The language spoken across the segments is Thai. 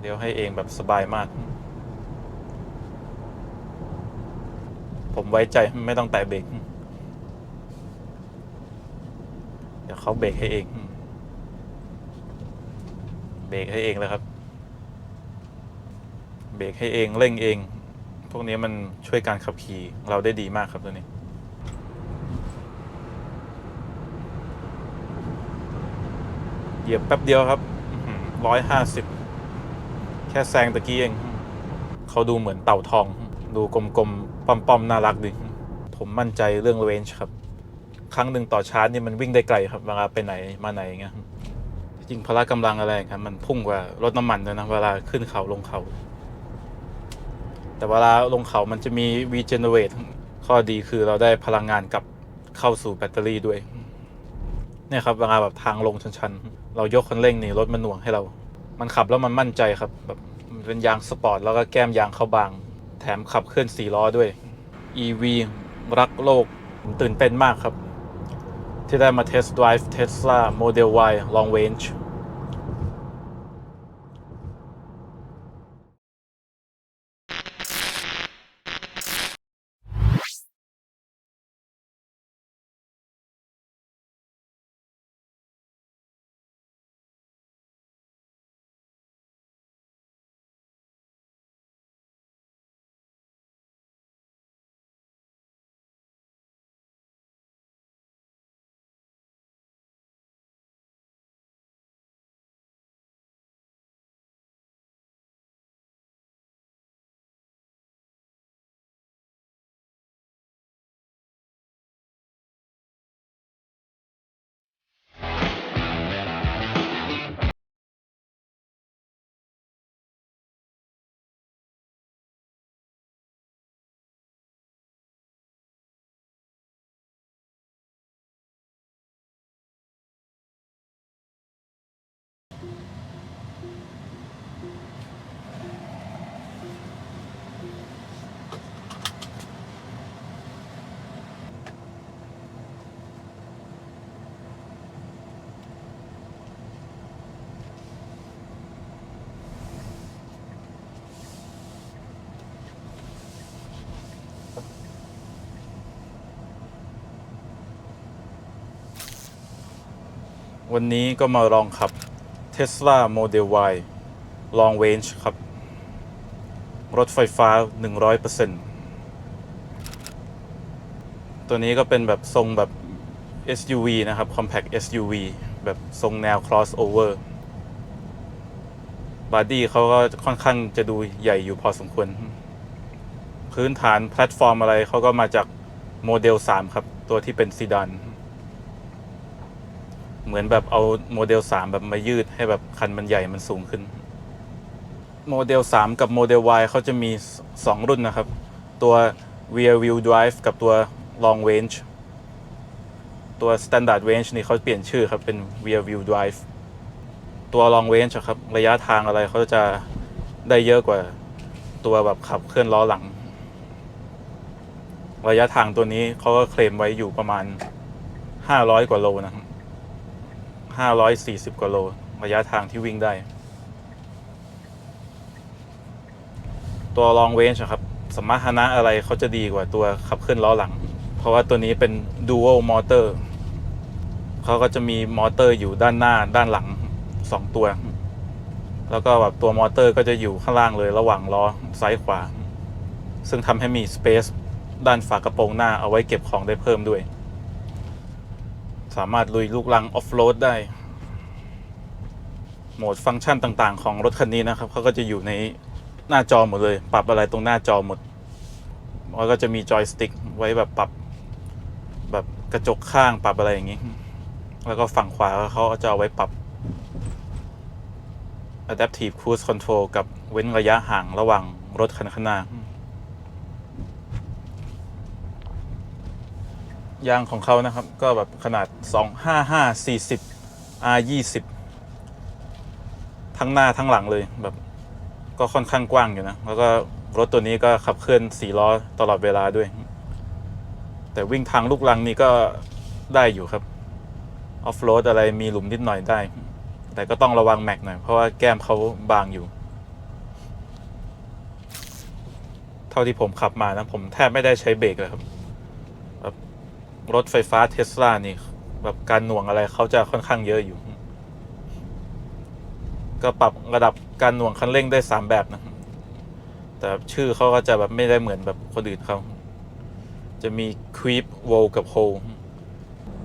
เลี้ยวให้เองแบบสบายมาก ผมไว้ใจไม่ต้องแตะเบรกเดี๋ยวเขาเบรกให้เอง เบรกให้เองเลยครับ เบรกให้เองเร่งเอง พวกนี้มันช่วยการขับขี่เราได้ดีมากครับตัวนี้เหยียบแป๊บเดียวครับร้อยห้าสิบ แค่แซงตะกี้เอง เขาดูเหมือนเต่าทอง ดูกลมๆป้อมๆน่ารักดี ผมมั่นใจเรื่องเรนจ์ครับ ครั้งหนึ่งต่อชาร์จนี่มันวิ่งได้ไกลครับเวลาไปไหนมาไหนอย่างเงี้ยจริงพละกำลังอะไรครับมันพุ่งกว่ารถน้ำมันเลยนะเวลาขึ้นเขาลงเขา แต่เวลาลงเขามันจะมี regenerate ข้อดีคือเราได้พลังงานกลับเข้าสู่แบตเตอรี่ด้วยเนี่ยครับเวลาแบบทางลงชันๆ เรายกคันเร่งนี่รถมันหน่วงให้เรา มันขับแล้วมันมั่นใจครับแบบ มันเป็นยางสปอร์ตแล้วก็แก้มยางเข้าบาง แถมขับเคลื่อนสี่ล้อด้วย EV รักโลกตื่นเต้นมากครับ ที่ได้มาเทสต์ไดรฟ์ Tesla Model Y Long Range วันนี้ก็มาลองขับ Tesla Model Y Long Range ครับ รถไฟฟ้า 100%ตัวนี้ก็เป็นแบบทรงแบบ SUV นะครับ Compact SUV แบบทรงแนว crossover บอดี้เขาก็ค่อนข้างจะดูใหญ่อยู่พอสมควร พื้นฐานแพลตฟอร์มอะไรเขาก็มาจากโมเดล 3 ครับ ตัวที่เป็นซีดาน เหมือนแบบเอาโมเดล 3 แบบมายืดให้แบบคันมันใหญ่มันสูงขึ้น โมเดล 3 กับโมเดล Y เขาจะมี 2 รุ่นนะครับ ตัว Rear Wheel Drive กับตัว Long Range ตัว Standard Range นี่เขาเปลี่ยนชื่อครับ เป็น Rear Wheel Drive ตัว Long Range อะครับ ระยะทางอะไรเขาจะได้เยอะกว่าตัวแบบขับเคลื่อนล้อหลัง ระยะทางตัวนี้เขาก็เคลมไว้อยู่ประมาณ 500 กว่าโลนะครับ 540กว่าโลระยะทางที่วิ่งได้ ตัว long range ครับ สมรรถนะอะไรเขาจะดีกว่าตัวขับเคลื่อนล้อหลัง เพราะว่าตัวนี้เป็น dual motor เขาก็จะมีมอเตอร์อยู่ด้านหน้าด้านหลัง 2 ตัว แล้วก็แบบตัวมอเตอร์ก็จะอยู่ข้างล่างเลยระหว่างล้อซ้ายขวา ซึ่งทำให้มี space ด้านฝากระโปรงหน้าเอาไว้เก็บของได้เพิ่มด้วย สามารถลุยลูกลังออฟโรดได้ โหมดฟังก์ชันต่างๆ ของรถคันนี้นะครับเขาก็จะอยู่ในหน้าจอหมดเลย ปรับอะไรตรงหน้าจอหมดแล้วก็จะมีจอยสติ๊กไว้แบบปรับแบบกระจกข้างปรับอะไรอย่างนี้ แล้วก็ฝั่งขวาเขาจะเอาไว้ปรับ Adaptive Cruise Control กับเว้นระยะห่างระหว่างรถคันข้างหน้า ยางของเขานะครับ ก็แบบขนาด 25540 R20 ทั้งหน้าทั้งหลังเลยแบบ ก็ค่อนข้างกว้างอยู่นะ แล้วก็รถตัวนี้ก็ขับเคลื่อน4ล้อตลอดเวลาด้วย แต่วิ่งทางลูกลังนี่ก็ได้อยู่ครับ ออฟโรดอะไรมีหลุมนิดหน่อยได้ แต่ก็ต้องระวังแม็กหน่อย เพราะว่าแก้มเขาบางอยู่ เท่าที่ผมขับมานะ ผมแทบไม่ได้ใช้เบรกเลยครับ รถไฟฟ้าเทสลานี่ แบบการหน่วงอะไรเขาจะค่อนข้างเยอะอยู่ ก็ปรับระดับการหน่วงคันเร่งได้สามแบบนะแต่ชื่อเขาก็จะแบบไม่ได้เหมือนแบบคนอื่นเขา จะมี creep roll กับ hold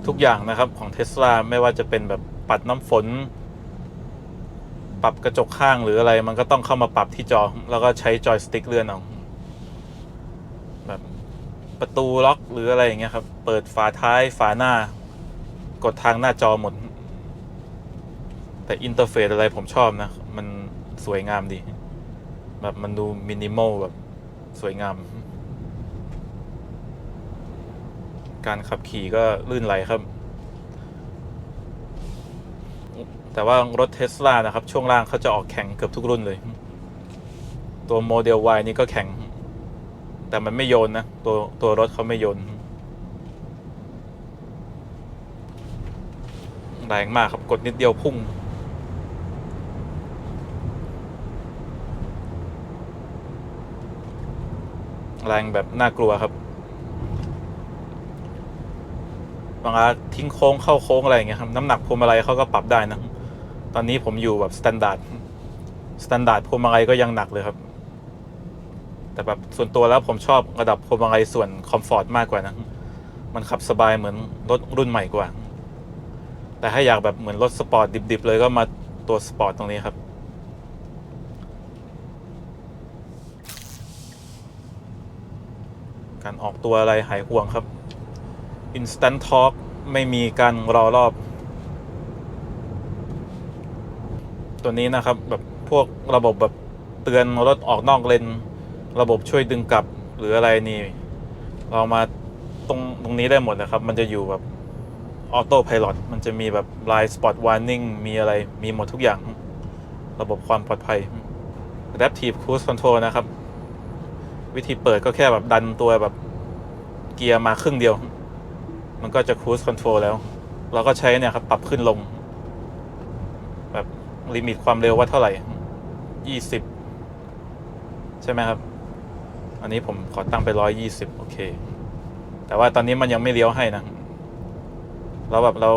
ทุกอย่างนะครับของเท s l a ไม่ว่าจะเป็นแบบปัดน้ำฝน ปรับกระจกข้างหรืออะไร มันก็ต้องเข้ามาปรับที่จอ แล้วก็ใช้จอยสติ๊กเลื่อนเอา ประตูล็อกหรืออะไรอย่างเงี้ยครับ เปิดฝาท้ายฝาหน้า กดทางหน้าจอหมด แต่อินเทอร์เฟซอะไรผมชอบนะ มันสวยงามดี แบบมันดูมินิมอลแบบสวยงาม การขับขี่ก็ลื่นไหลครับ แต่ว่ารถเทสลานะครับ ช่วงล่างเขาจะออกแข็งเกือบทุกรุ่นเลย ตัวโมเดล Y นี่ก็แข็ง แต่มันไม่โยนนะ ตัวตัวรถเขาไม่โยน แรงมากครับ กดนิดเดียวพุ่ง แรงแบบน่ากลัวครับ บางอาทิ้งโค้งเข้าโค้งอะไรอย่างเงี้ยครับ น้ำหนักพวงมาลัยเขาก็ปรับได้นะ ตอนนี้ผมอยู่แบบสแตนดาร์ดสแตนดาร์ดพวงมาลัยก็ยังหนักเลยครับ แต่แบบส่วนตัวแล้วผมชอบระดับพวงมาลัยส่วนคอมฟอร์ตมากกว่านะ มันขับสบายเหมือนรถรุ่นใหม่กว่า แต่ถ้าอยากแบบเหมือนรถสปอร์ตดิบๆเลยก็มาตัวสปอร์ตตรงนี้ครับ การออกตัวอะไรหายห่วงครับ Instant Talk ไม่มีการรอรอบ ตัวนี้นะครับแบบพวกระบบแบบเตือนรถออกนอกเลน ระบบช่วยดึงกลับหรืออะไรนี่ เรามาตรงตรงนี้ได้หมดนะครับ มันจะอยู่แบบออโต้พ l o t มันจะมีแบบ Blind Spot Warning มีอะไรมีหมดทุกอย่าง ระบบความปลอดภัย Adaptive Cruise Control นะครับ วิธีเปิดก็แค่แบบดันตัวแบบเกียร์มาครึ่งเดียว มันก็จะ Cruise Control แล้ว เราก็ใช้เนี่ยครับ ปรับขึ้นลง แบบลิมิตความเร็วว่าเท่าไหร่ยี่สิบใช่ไหมครับ อันนี้ผมขอตั้งไปร้อยยี่สิบโอเค แต่ว่าตอนนี้มันยังไม่เลี้ยวให้นะเราแบบเรา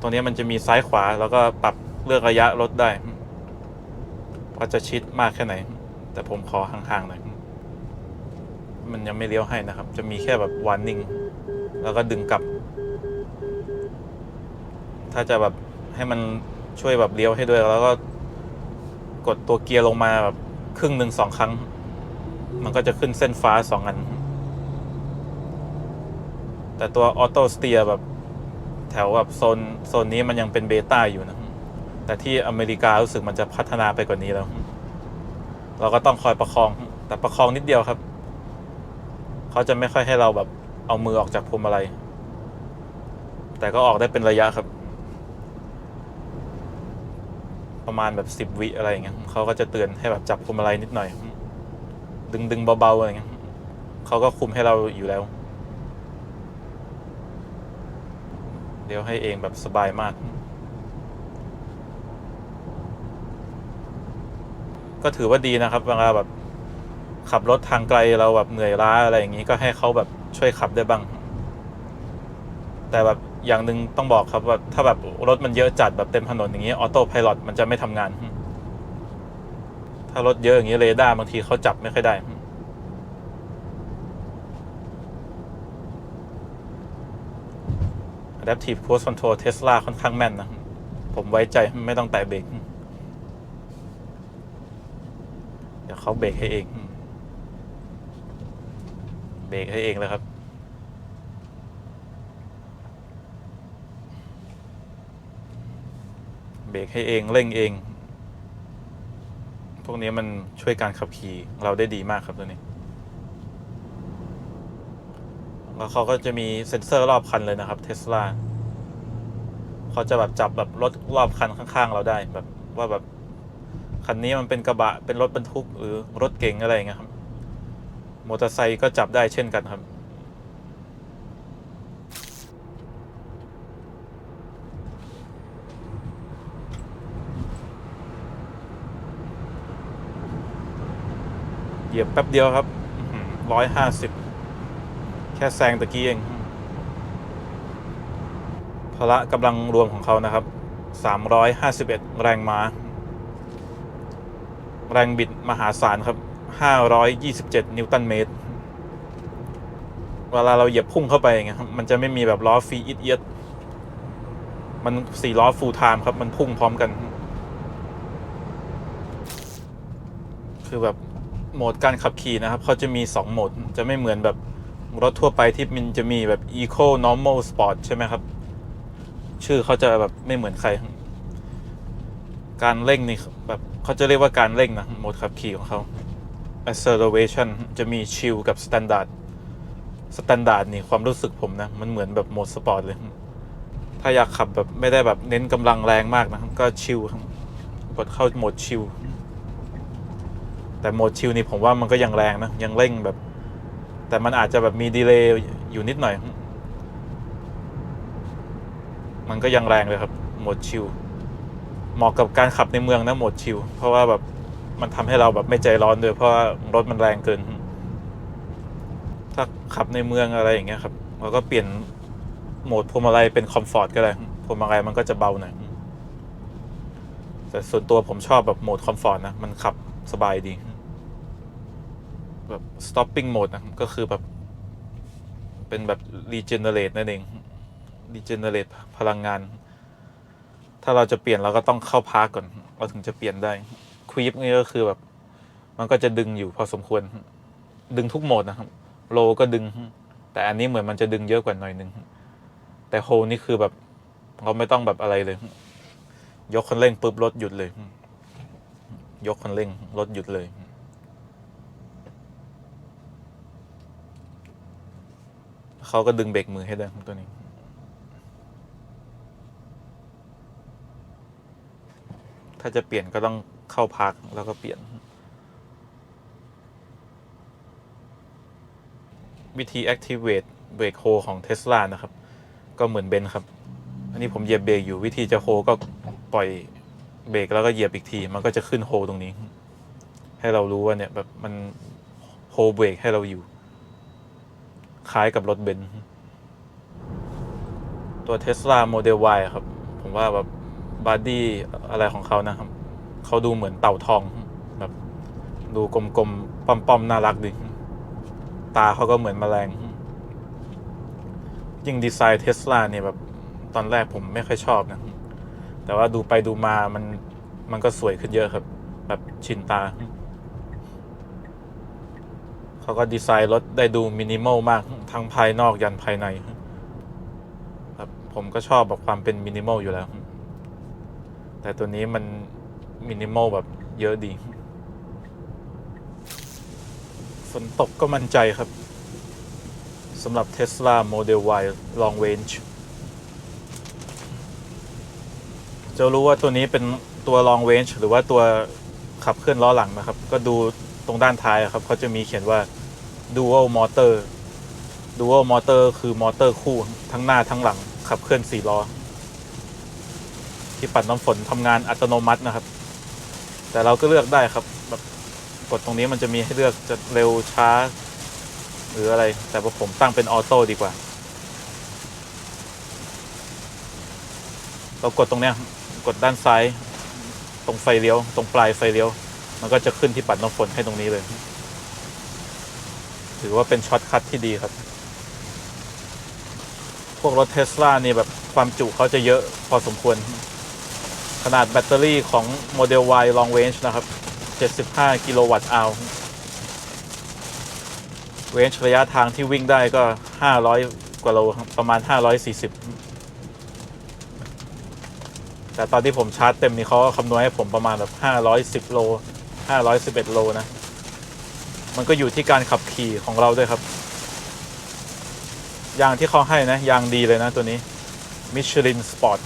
ตรงนี้มันจะมีซ้ายขวา แล้วก็ปรับเลือกระยะรถได้ ว่าจะชิดมากแค่ไหน แต่ผมขอห่างๆหน่อยมันยังไม่เลี้ยวให้นะครับ จะมีแค่แบบว a นนิ่งแล้วก็ดึงกลับ ถ้าจะแบบให้มันช่วยแบบเลี้ยวให้ด้วย แล้วก็กดตัวเกียร์ลงมาแบบครึ่งหนึ่งสองครั้ง ก็จะขึ้นเส้นฟ้าสองอัน แต่ตัวออโต้สเตียแบบแถวแบบโซนโซนนี้มันยังเป็นเบต้าอยู่นะ แต่ที่อเมริการู้สึกมันจะพัฒนาไปกว่านี้แล้ว เราก็ต้องคอยประคอง แต่ประคองนิดเดียวครับ เขาจะไม่ค่อยให้เราแบบเอามือออกจากพวงมาลัย แต่ก็ออกได้เป็นระยะครับ ประมาณแบบสิบวิอะไรอย่างเงี้ยเขาก็จะเตือนให้แบบจับพวงมาลัยนิดหน่อย ดึงดึงเบาๆอะไรเงี้ยเขาก็คุมให้เราอยู่แล้ว เดี๋ยวให้เองแบบสบายมาก ก็ถือว่าดีนะครับเวลาแบบขับรถทางไกลเราแบบเหนื่อยล้าอะไรอย่างนี้ก็ให้เขาแบบช่วยขับได้บ้าง แต่แบบอย่างหนึ่งต้องบอกครับว่าถ้าแบบรถมันเยอะจัดแบบเต็มถนนอย่างนี้ออโต้พายロมันจะไม่ทำงาน ถ้ารถเยอะอย่างนี้เรดาร์บางทีเขาจับไม่ค่อยได้ Adaptive Cruise Control Tesla ค่อนข้างแม่นนะ ผมไว้ใจไม่ต้องแตะเบรกเดี๋ยวเขาเบรกให้เอง เบรกให้เองเลยครับเบรกให้เองเร่งเอง วกนี้มันช่วยการขับขี่เราได้ดีมากครับตัวนี้ แล้วเขาก็จะมีเซ็นเซอร์รอบคันเลยนะครับเทสลาเขาจะแบบจับแบบรถรอบคันข้างๆ เราได้แบบว่าแบบคันนี้มันเป็นกระบะเป็นรถบรรทุกหรือรถเก๋งอะไรเงี้ยครับ มอเตอร์ไซค์ก็จับได้เช่นกันครับ เหยียบแป๊บเดียวครับอื้อหือร้อยห้าสิบแค่แซงตะกี้เองพละกำลังรวมของเขานะครับสามร้อยห้าสิบเอ็ดแรงม้า แรงบิดมหาศาลครับห้าร้อยยี่สิบเจ็ดนิวตันเมตร เวลาเราเหยียบพุ่งเข้าไปอย่างเงี้ยครับมันจะไม่มีแบบล้อฟรีอิดเอียดมันสี่ล้อฟูลไทม์ครับ มันพุ่งพร้อมกัน คือแบบ โหมดการขับขี่นะครับเขาจะมี 2 โหมด จะไม่เหมือนแบบรถทั่วไปที่มันจะมีแบบ Eco Normal Sport ใช่ไหมครับ ชื่อเขาจะแบบไม่เหมือนใคร การเร่งนี่แบบเขาจะเรียกว่าการเร่งนะโหมดขับขี่ของเขา acceleration จะมี chill กับ standard standard นี่ความรู้สึกผมนะ มันเหมือนแบบโหมดสปอร์ตเลย ถ้าอยากขับแบบไม่ได้แบบเน้นกำลังแรงมากนะ ก็ชิลกดเข้าโหมดชิล แต่โหมดชิลนี่ผมว่ามันก็ยังแรงนะ ยังเร่งแบบ แต่มันอาจจะแบบมีดีเลย์อยู่นิดหน่อย มันก็ยังแรงเลยครับโหมดชิลเหมาะกับการขับในเมืองนะโหมดชิลเพราะว่าแบบมันทำให้เราแบบไม่ใจร้อนด้วยเพราะว่ารถมันแรงเกิน ถ้าขับในเมืองอะไรอย่างเงี้ยครับเราก็เปลี่ยนโหมดพวงมาลัยเป็นคอมฟอร์ตก็ได้พวงมาลัยมันก็จะเบาหน่อยแต่ส่วนตัวผมชอบแบบโหมดคอมฟอร์ตนะ มันขับสบายดี แบบ stopping mode นะก็คือแบบ เป็นแบบ regenerate นั่นเอง regenerate พลังงาน ถ้าเราจะเปลี่ยนเราก็ต้องเข้าพาร์กก่อน เราถึงจะเปลี่ยนได้ควีปนี่ก็คือแบบ มันก็จะดึงอยู่พอสมควร ดึงทุกโหมดนะครับโลก็ดึง แต่อันนี้เหมือนมันจะดึงเยอะกว่าหน่อยนึง แต่โฮนี่คือแบบ เราไม่ต้องแบบอะไรเลย ยกคันเร่งปุ๊บรถหยุดเลย ยกคันเร่งรถหยุดเลย เขาก็ดึงเบรกมือให้ด้วยตัวนี้ ถ้าจะเปลี่ยนก็ต้องเข้าพักแล้วก็เปลี่ยน วิธี activate brake hold ของ Tesla นะครับ ก็เหมือนเบนครับ อันนี้ผมเหยียบเบรกอยู่วิธีจะโฮก็ปล่อยเบรกแล้วก็เหยียบอีกที มันก็จะขึ้นโฮตรงนี้ ให้เรารู้ว่าเนี่ยแบบมันโฮเบรกให้เราอยู่ คล้ายกับรถเบนซ์ตัว Tesla Model Y ครับ ผมว่าแบบบอดี้อะไรของเขานะครับ เขาดูเหมือนเต่าทองแบบดูกลมๆป้อมๆน่ารักดี ตาเขาก็เหมือนแมลง ยิ่งดีไซน์เทสลาเนี่ยแบบตอนแรกผมไม่ค่อยชอบนะ แต่ว่าดูไปดูมามันมันก็สวยขึ้นเยอะครับ แบบชินตา เขาก็ดีไซน์รถได้ดูมินิมอลมากทั้งภายนอกยันภายในครับผมก็ชอบแบบความเป็นมินิมอลอยู่แล้ว แต่ตัวนี้มันมินิมอลแบบเยอะดีฝนตกก็มั่นใจครับสำหรับ Tesla Model Y Long Range จะรู้ว่าตัวนี้เป็นตัว Long Range หรือว่าตัวขับเคลื่อนล้อหลังนะครับ ก็ดูตรงด้านท้ายครับเขาจะมีเขียนว่า Dual Motor Dual Motor คือมอเตอร์คู่ทั้งหน้าทั้งหลัง ขับเคลื่อน4ล้อ ที่ปัดน้ำฝนทำงานอัตโนมัตินะครับ แต่เราก็เลือกได้ครับแบบกดตรงนี้มันจะมีให้เลือกจะเร็วช้า หรืออะไร แต่ผมตั้งเป็นออโต้ดีกว่า เรากดตรงเนี้ยกดด้านซ้าย ตรงไฟเลี้ยว ตรงปลายไฟเลี้ยว มันก็จะขึ้นที่ปัดน้ำฝนให้ตรงนี้เลย ถือว่าเป็นช็อตคัทที่ดีครับ พวกรถเทสลานี่แบบความจุเขาจะเยอะพอสมควร ขนาดแบตเตอรี่ของโมเดล Y Long Range นะครับ 75 กิโลวัตต์อาวเรนจ์ระยะทางที่วิ่งได้ก็ 500 กว่าโลประมาณ 540 แต่ตอนที่ผมชาร์จเต็มนี่เขาคำนวณให้ผมประมาณแบบ 510 โล 511 โลนะ มันก็อยู่ที่การขับขี่ของเราด้วยครับ ยางที่เขาให้นะ ยางดีเลยนะตัวนี้ Michelin Sport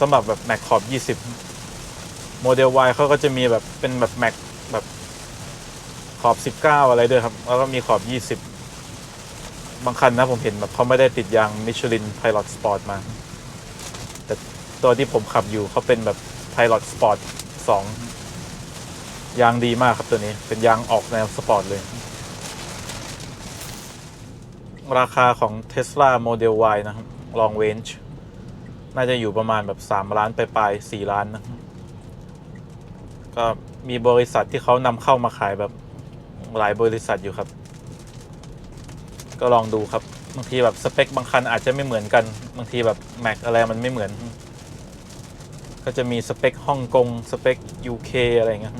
สำหรับแบบแม็กขอบ 20 โมเดล Y เขาก็จะมีแบบเป็นแบบแม็กแบบขอบ 19 อะไรด้วยครับ แล้วก็มีขอบ 20บางคันนะผมเห็นแบบเขาไม่ได้ติดยาง Michelin Pilot Sport มา แต่ตัวที่ผมขับอยู่เขาเป็นแบบ Pilot Sport 2 ยางดีมากครับตัวนี้เป็นยางออกแนวสปอร์ตเลย ราคาของ Tesla Model Y นะครับ Long Range น่าจะอยู่ประมาณแบบ 3 ล้านไปปลายๆ4ล้านนะก็มีบริษัทที่เขานำเข้ามาขายแบบหลายบริษัทอยู่ครับ ก็ลองดูครับ บางทีแบบสเปคบางคันอาจจะไม่เหมือนกัน บางทีแบบแม็กอะไรมันไม่เหมือน ก็จะมีสเปคฮ่องกง สเปค UK อะไรอย่างเงี้ย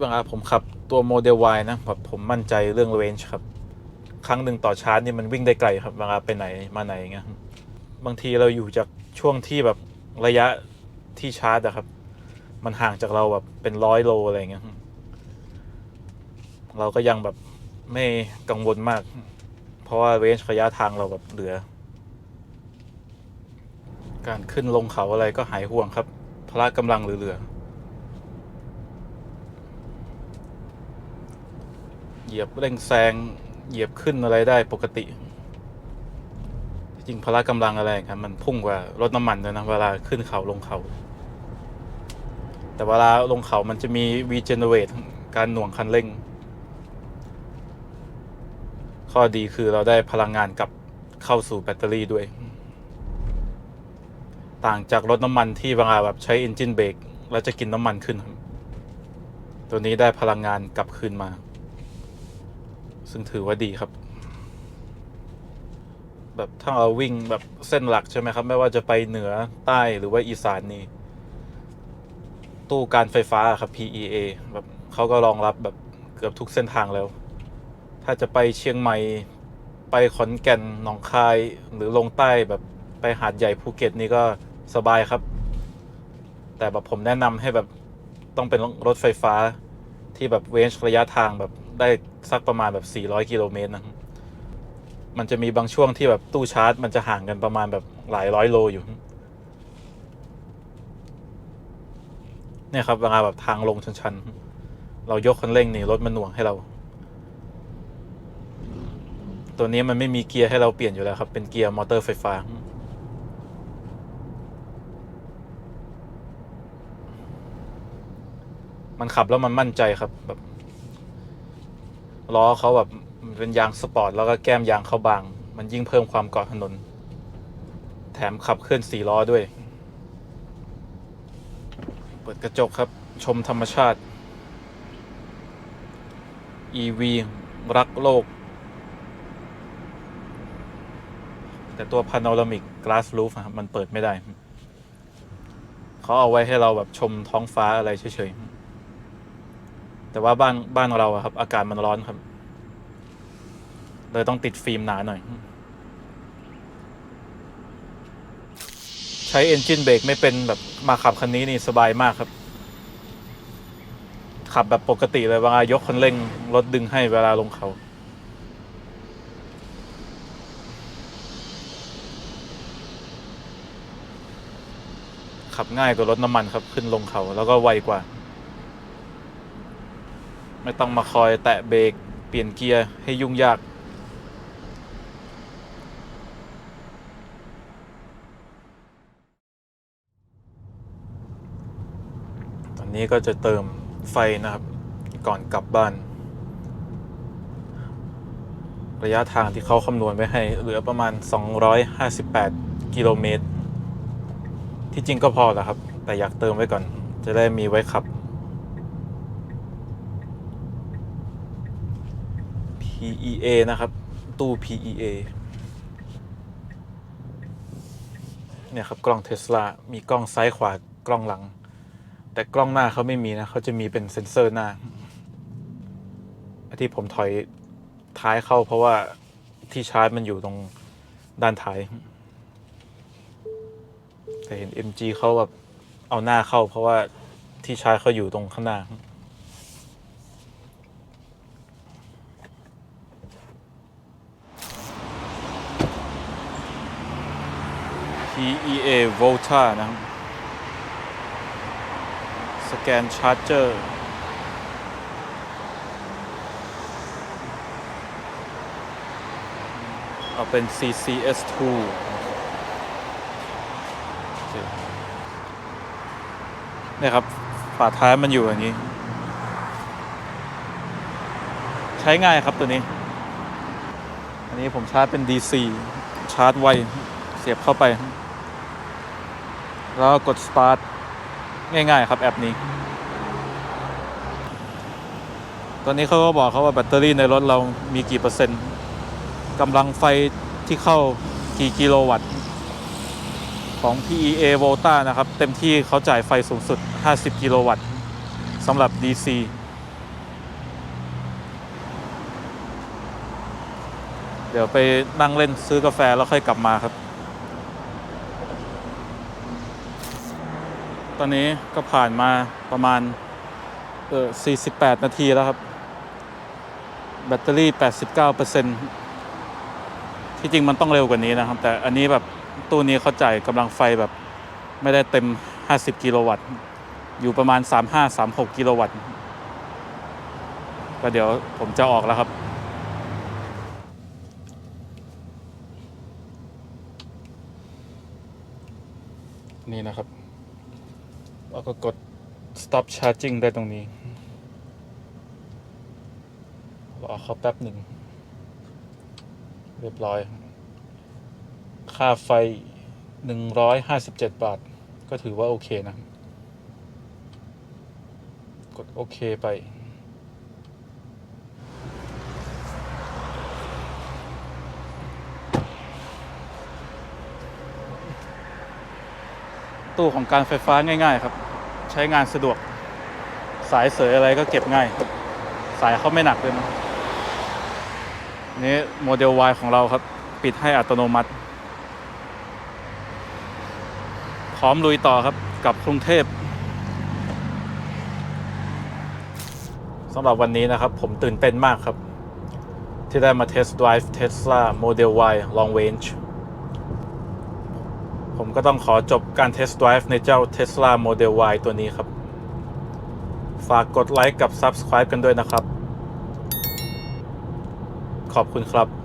เวลาผมขับตัวโมเดล Y นะแบบผมมั่นใจเรื่อง range ครับ ครั้งหนึ่งต่อชาร์จนี่มันวิ่งได้ไกลครับเวลาไปไหนมาไหนอย่างเงี้ยบางทีเราอยู่จากช่วงที่แบบระยะที่ชาร์จอะครับ มันห่างจากเราแบบเป็นร้อยโลอะไรอย่างเงี้ยเราก็ยังแบบไม่กังวลมาก เพราะว่าเรนจ์ระยะทางเราแบบเหลือ การขึ้นลงเขาอะไรก็หายห่วงครับพละกำลังเหลือๆ เหยียบเร่งแซงเหยียบขึ้นอะไรได้ปกติ จริงพละกำลังอะไรครับมันพุ่งกว่ารถน้ำมันเลยนะเวลาขึ้นเขาลงเขา แต่เวลาลงเขามันจะมี regenerate การหน่วงคันเร่ง ข้อดีคือเราได้พลังงานกลับเข้าสู่แบตเตอรี่ด้วย ต่างจากรถน้ำมันที่บางาแบบใช้ engine brake แล้วจะกินน้ำมันขึ้น ตัวนี้ได้พลังงานกลับคืนมา ซึ่งถือว่าดีครับ แบบถ้าเราวิ่งแบบเส้นหลักใช่ไหมครับ ไม่ว่าจะไปเหนือใต้หรือว่าอีสานนี่ ตู้การไฟฟ้าครับ PEA แบบเขาก็รองรับแบบเกือบทุกเส้นทางแล้ว ถ้าจะไปเชียงใหม่ไปขอนแก่นหนองคายหรือลงใต้แบบไปหาดใหญ่ภูเก็ตนี่ก็สบายครับ แต่แบบผมแนะนำให้แบบต้องเป็นรถไฟฟ้าที่แบบเวนช์ระยะทางแบบ ได้สักประมาณแบบ 400 กิโลเมตรนะครับมันจะมีบางช่วงที่แบบตู้ชาร์จ มันจะห่างกันประมาณแบบหลายร้อยโลอยู่ เนี่ยครับเวลาแบบทางลงชันๆ เรายกคันเร่งนี่รถมันหน่วงให้เรา ตัวนี้มันไม่มีเกียร์ให้เราเปลี่ยนอยู่แล้วครับ เป็นเกียร์มอเตอร์ไฟฟ้ามันขับแล้วมันมั่นใจครับแบบ ล้อเขาแบบมันเป็นยางสปอร์ตแล้วก็แก้มยางเขาบาง มันยิ่งเพิ่มความเกาะถนน แถมขับเคลื่อนสี่ล้อด้วย เปิดกระจกครับ ชมธรรมชาติ EV รักโลก แต่ตัว Panoramic Glass Roof อะครับมันเปิดไม่ได้ เขาเอาไว้ให้เราแบบชมท้องฟ้าอะไรเฉยๆ แต่ว่าบ้านบ้านเราอะครับ อากาศมันร้อนครับ เลยต้องติดฟิล์มหนาหน่อย ใช้ Engine Brake ไม่เป็นแบบมาขับคันนี้นี่สบายมากครับ ขับแบบปกติเลยเวลายกคันเร่งรถดึงให้เวลาลงเขาขับง่ายกว่ารถน้ำมันครับขึ้นลงเขาแล้วก็ไวกว่า ไม่ต้องมาคอยแตะเบรกเปลี่ยนเกียร์ให้ยุ่งยาก ตอนนี้ก็จะเติมไฟนะครับ ก่อนกลับบ้าน ระยะทางที่เขาคำนวณไว้ให้เหลือประมาณ 258 กิโลเมตร ที่จริงก็พอแล้วครับ แต่อยากเติมไว้ก่อน จะได้มีไว้ขับ PEA นะครับ ตู้ PEA เนี่ยครับกล้องเทสลามีกล้องซ้ายขวากล้องหลัง แต่กล้องหน้าเขาไม่มีนะเขาจะมีเป็นเซ็นเซอร์หน้า ที่ผมถอยท้ายเข้าเพราะว่าที่ชาร์จมันอยู่ตรงด้านท้าย แต่เห็น MG เขาแบบเอาหน้าเข้า เพราะว่าที่ชาร์จเขาอยู่ตรงข้างหน้า PEA Volta นะครับ สแกนชาร์จเจอร์ เอาเป็น CCS2 เนี่ยครับ ฝาท้ายมันอยู่อย่างนี้ ใช้ง่ายครับตัวนี้ อันนี้ผมชาร์จเป็น DC ชาร์จไว เสียบเข้าไป แล้วกด start ง่ายๆครับแอปนี้ ตอนนี้เขาก็บอกเขาว่าแบตเตอรี่ในรถเรามีกี่เปอร์เซ็นต์กำลังไฟที่เข้ากี่กิโลวัตต์ ของ PEA Volta นะครับ เต็มที่เขาจ่ายไฟสูงสุด 50 กิโลวัตต์สำหรับ DC เดี๋ยวไปนั่งเล่นซื้อกาแฟแล้วค่อยกลับมาครับ ตอนนี้ก็ผ่านมาประมาณเออ48 นาทีแล้วครับ แบตเตอรี่ 89%ที่จริงมันต้องเร็วกว่านี้นะครับ แต่อันนี้แบบตู้นี้เขาจ่ายกำลังไฟแบบไม่ได้เต็ม 50 กิโลวัตต์ อยู่ประมาณ 35-36 กิโลวัตต์ ก็เดี๋ยวผมจะออกแล้วครับนี่นะครับ แล้วก็กด stop charging ได้ตรงนี้ รอเขาแป๊บหนึ่ง เรียบร้อย ค่าไฟ 157 บาท ก็ถือว่าโอเคนะ กดโอเคไป ตู้ของการไฟฟ้าง่าย ๆ ครับ ใช้งานสะดวกสายเสยอะไรก็เก็บง่าย สายเขาไม่หนักเลยนะนี่โมเดล Y ของเราครับ ปิดให้อัตโนมัติ พร้อมลุยต่อครับกับกรุงเทพสำหรับวันนี้นะครับ ผมตื่นเต้นมากครับ ที่ได้มาเทสต์ drive Tesla Model Y Long Range ก็ต้องขอจบการเทสต์ไดฟ์ในเจ้า Tesla Model Y ตัวนี้ครับ ฝากกดไลค์กับ Subscribe กันด้วยนะครับ ขอบคุณครับ